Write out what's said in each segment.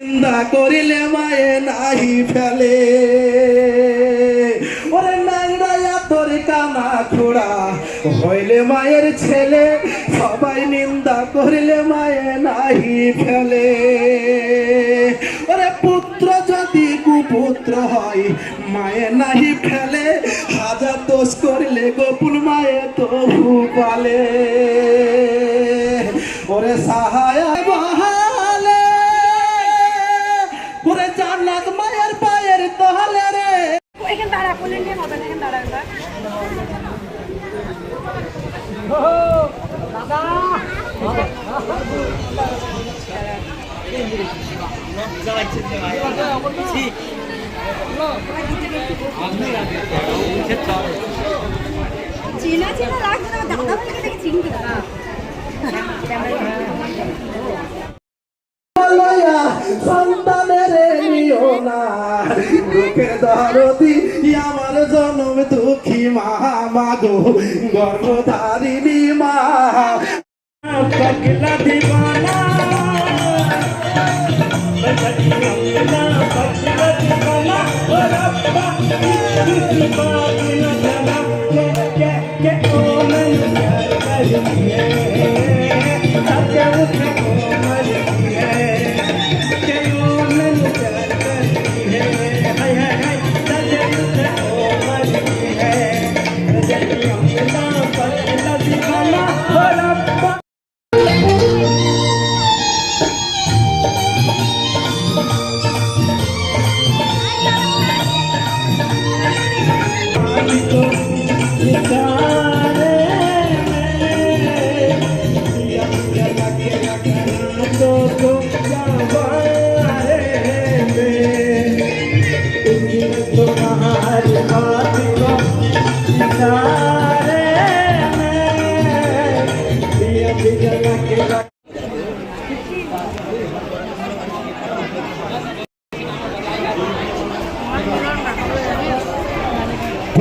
নিন্দা করিলে মায়ে নাহি ফেলে। ওরে নাংড়াইয়া তোর কানা খোড়া, হইলে মায়ের ছেলে, সবাই নিন্দা করিলে মায়ে নাহি ফেলে। ওরে পুত্র যদি কুপুত্র হয়, মায়ে নাহি ফেলে হাজার দোষ করিলে গোপুল মায়ে তবু পালে। ওরে সাহায়া জান্নাত মায়ের পায়ের তহলে রে। এখানে দাঁড়া কোলে নিয়ে মতন এখানে দাঁড়া এবার চেনা চেনা লাগছে না দাদা বলে দেখে দরদি আমার জন্ম দুঃখী মা মাগো গর্ভধারিণী মা পগলা দিবানা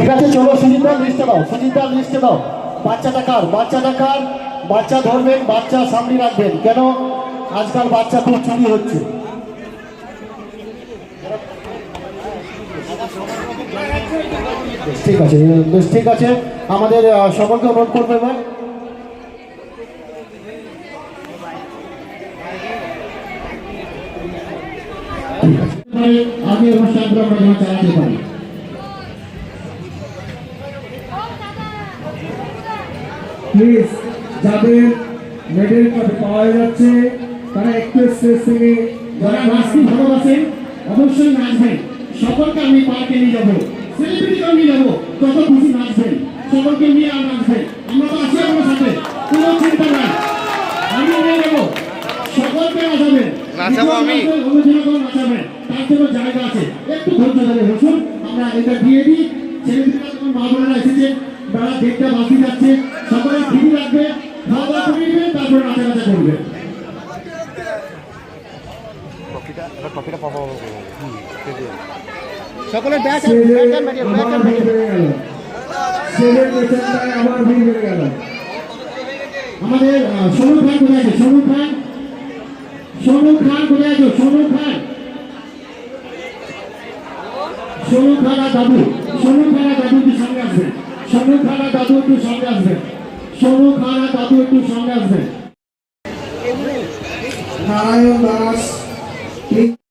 ঠিক আছে, চলো সুজিত লিস্টে দাও সুজিত লিস্টে দাও বাচ্চাটা কার বাচ্চাটা কার বাচ্চা ধরবেন, বাচ্চা সামনে রাখবেন। কেন? আজকাল বাচ্চা খুব চুরি হচ্ছে। ঠিক আছে, বেশ, ঠিক আছে। আমাদের সকলকে অনুরোধ করব এবার। আমি অনুষ্ঠানটা আমরা চালাতে পারি। প্লিজ যাদের মেডেল পাওয়া যাচ্ছে তারা একটু স্টেজ থেকে যারা নাচতে ভালোবাসেন অবশ্যই নাচবেন। সকলকে আমি পার্কে নিয়ে যাব সেলিব্রিটিকেও নিয়ে যাব যত খুশি নাচবেন সকলকে নিয়ে আর নাচবেন। আমরা তো আছি আপনার সাথে কোনো চিন্তা নাই। আমি নিয়ে যাব সকলকে নাচাবেন। নাচাবো আমি। অনুশীলন করে নাচাবেন তার জন্য জায়গা আছে। একটু ধৈর্য ধরে বসুন আমরা এটা দিয়ে দিই। সকলে ফ্রি রাখবে খাওয়া দাওয়া করে নেবে তারপরে নাচা নাচা করবে। বেড়ে গেল। আমাদের আহ, খান কোথায় আছে? সোনু খান? সোনু খান কোথায় আছো? সোনু খান? সোনু খান আর দাদু? সোনু খান আর দাদু একটু সামনে আসবেন সোনু খানা দাদু একটু সামনে আসবেন সোনু খানা দাদু একটু সামনে আসবেন নারায়ণ দাস